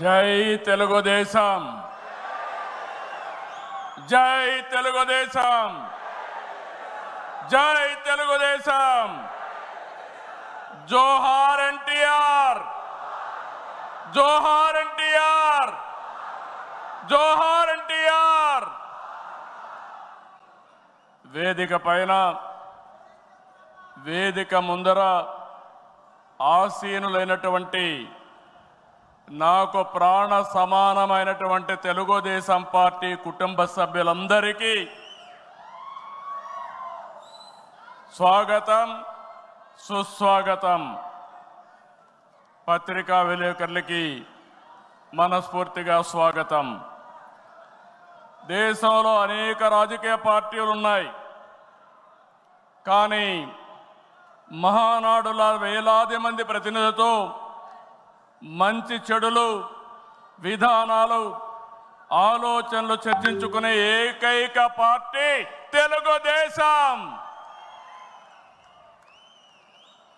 జై తెలుగుదేశం. జై తెలుగుదేశం. జై తెలుగుదేశం. జోహార్ ఎన్టీఆర్. జోహార్ ఎన్టీఆర్. జోహార్ ఎన్టీఆర్. వేదిక పైన వేదిక ముందర ఆసీనులైనటువంటి నాకు ప్రాణ సమానమైనటువంటి తెలుగుదేశం పార్టీ కుటుంబ సభ్యులందరికీ స్వాగతం సుస్వాగతం. పత్రికా విలేకరులకి మనస్ఫూర్తిగా స్వాగతం. దేశంలో అనేక రాజకీయ పార్టీలు ఉన్నాయి. కానీ మహానాడుల వేలాది మంది ప్రతినిధులతో మంచి చెడులు విధానాలు ఆలోచనలు చర్చించుకునే ఏకైక పార్టీ తెలుగుదేశం.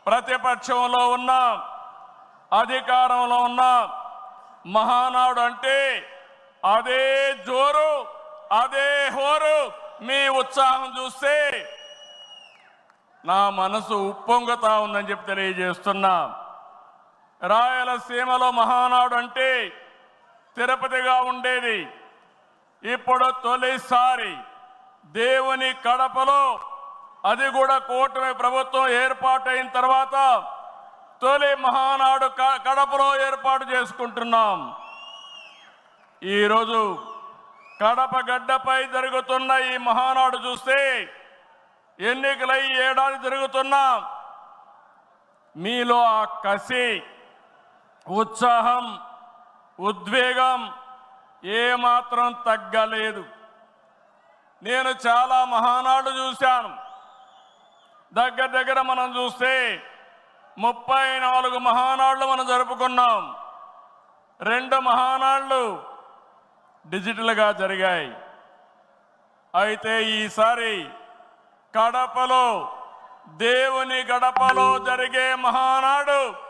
ప్రతిపక్షంలో ఉన్న అధికారంలో ఉన్న మహానాడు అంటే అదే జోరు అదే హోరు. మీ ఉత్సాహం చూస్తే నా మనసు ఉప్పొంగుతా ఉందని చెప్పి తెలియజేస్తున్నా. రాయలసీమలో మహానాడు అంటే తిరుపతిగా ఉండేది. ఇప్పుడు తొలిసారి దేవుని కడపలో అది కూడా కూటమి ప్రభుత్వం ఏర్పాటైన తర్వాత తొలి మహానాడు కడపలో ఏర్పాటు చేసుకుంటున్నాం. ఈరోజు కడప గడ్డపై జరుగుతున్న ఈ మహానాడు చూస్తే ఎన్నికలై ఏడాది జరుగుతున్నా. మీలో ఆ కసి ఉత్సాహం ఉద్వేగం ఏమాత్రం తగ్గలేదు. నేను చాలా మహానాడు చూశాను. దగ్గర దగ్గర మనం చూస్తే ముప్పై నాలుగు మహానాళ్ళు మనం జరుపుకున్నాం. రెండు మహానాళ్ళు డిజిటల్గా జరిగాయి. అయితే ఈసారి కడపలో దేవుని గడపలో జరిగే మహానాడు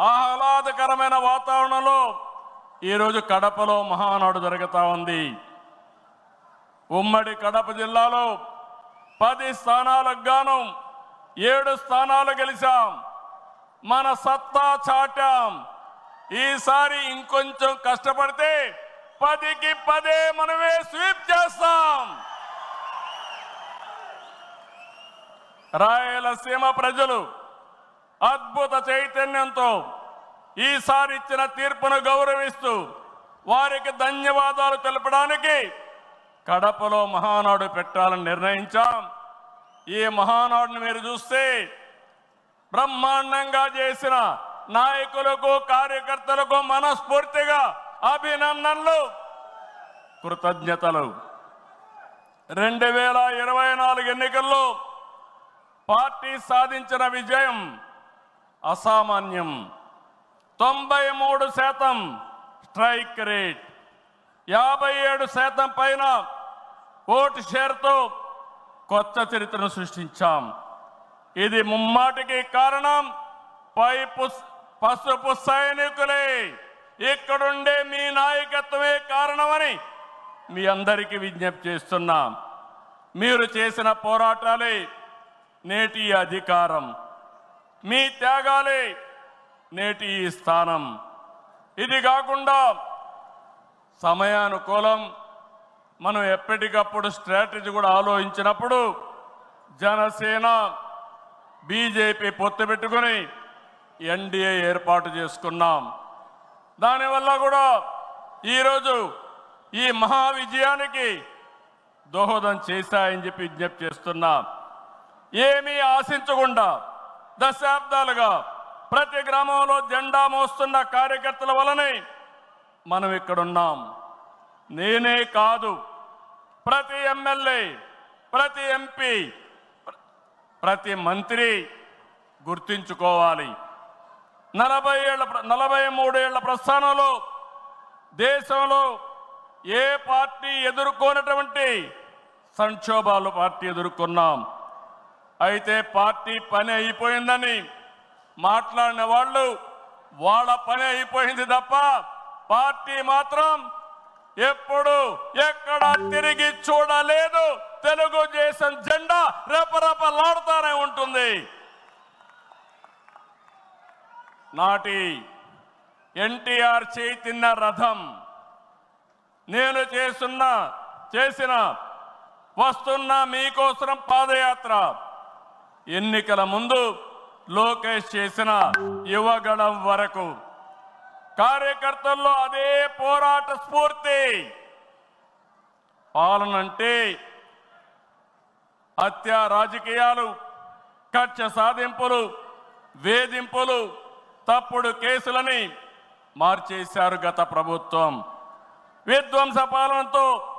ఆహ్లాదకరమైన వాతావరణంలో ఈరోజు కడపలో మహానాడు జరుగుతూ ఉంది. ఉమ్మడి కడప జిల్లాలో పది స్థానాలకు గాను ఏడు స్థానాలు గెలిచాం. మన సత్తా చాటాం. ఈసారి ఇంకొంచెం కష్టపడితే పదికి పదే మనమే స్వీప్ చేస్తాం. రాయలసీమ ప్రజలు అద్భుత చైతన్యంతో ఈసారి ఇచ్చిన తీర్పును గౌరవిస్తూ వారికి ధన్యవాదాలు తెలపడానికి కడపలో మహానాడు పెట్టాలని నిర్ణయించాం. ఈ మహానాడుని మీరు చూస్తే బ్రహ్మాండంగా చేసిన నాయకులకు కార్యకర్తలకు మనస్ఫూర్తిగా అభినందనలు. కృతజ్ఞతలు. రెండు వేల ఇరవై నాలుగు ఎన్నికల్లో పార్టీ సాధించిన విజయం అసామాన్యం. తొంభై మూడు శాతం స్ట్రైక్ రేట్. యాభై ఏడు శాతం పైన ఓటు షేర్తో కొత్త చరిత్రను సృష్టించాం. ఇది ముమ్మాటికి కారణం పై పుస్- పసుపు సైనికులే. ఇక్కడుండే మీ నాయకత్వమే కారణమని మీ అందరికీ విజ్ఞప్తి చేస్తున్నాం. మీరు చేసిన పోరాటాలే నేటి అధికారం. మీ త్యాగాలే నేటి ఈ స్థానం. ఇది కాకుండా సమయానుకూలం మనం ఎప్పటికప్పుడు స్ట్రాటజీ కూడా ఆలోచించినప్పుడు జనసేన బీజేపీ పొత్తు పెట్టుకొని ఎన్డీఏ ఏర్పాటు చేసుకున్నాం. దానివల్ల కూడా ఈరోజు ఈ మహా విజయానికి దోహదం చేశాయని చెప్పి విజ్ఞప్తి చేస్తున్నా. ఏమీ ఆశించకుండా దశాబ్దాలుగా ప్రతి గ్రామంలో జెండా మోస్తున్న కార్యకర్తల వలనే మనం ఇక్కడున్నాం. నేనే కాదు ప్రతి ఎమ్మెల్యే ప్రతి ఎంపీ ప్రతి మంత్రి గుర్తించుకోవాలి. నలభై ఏళ్ళ నలభై మూడేళ్ళ ప్రస్థానంలో దేశంలో ఏ పార్టీ ఎదుర్కొన్నటువంటి సంక్షోభాలు పార్టీ ఎదుర్కొన్నాం. అయితే పార్టీ పని అయిపోయిందని మాట్లాడిన వాళ్ళు వాళ్ళ పని అయిపోయింది తప్ప పార్టీ మాత్రం ఎప్పుడు ఎక్కడ తిరిగి చూడలేదు. తెలుగుదేశం జెండా రెపరెపలాడుతూనే ఉంటుంది. నాటి ఎన్టీఆర్ చేతిన్న తిన్న రథం నేను చేస్తున్న చేసిన వస్తున్న మీకోసం పాదయాత్ర. ఎన్నికల ముందు లోకేష్ చేసిన యువగణం వరకు. కార్యకర్తల్లో అదే పోరాట స్ఫూర్తి. పాలన అంటే హత్య రాజకీయాలు కక్ష సాధింపులు వేధింపులు తప్పుడు కేసులని మార్చేశారు గత ప్రభుత్వం. విధ్వంస పాలనతో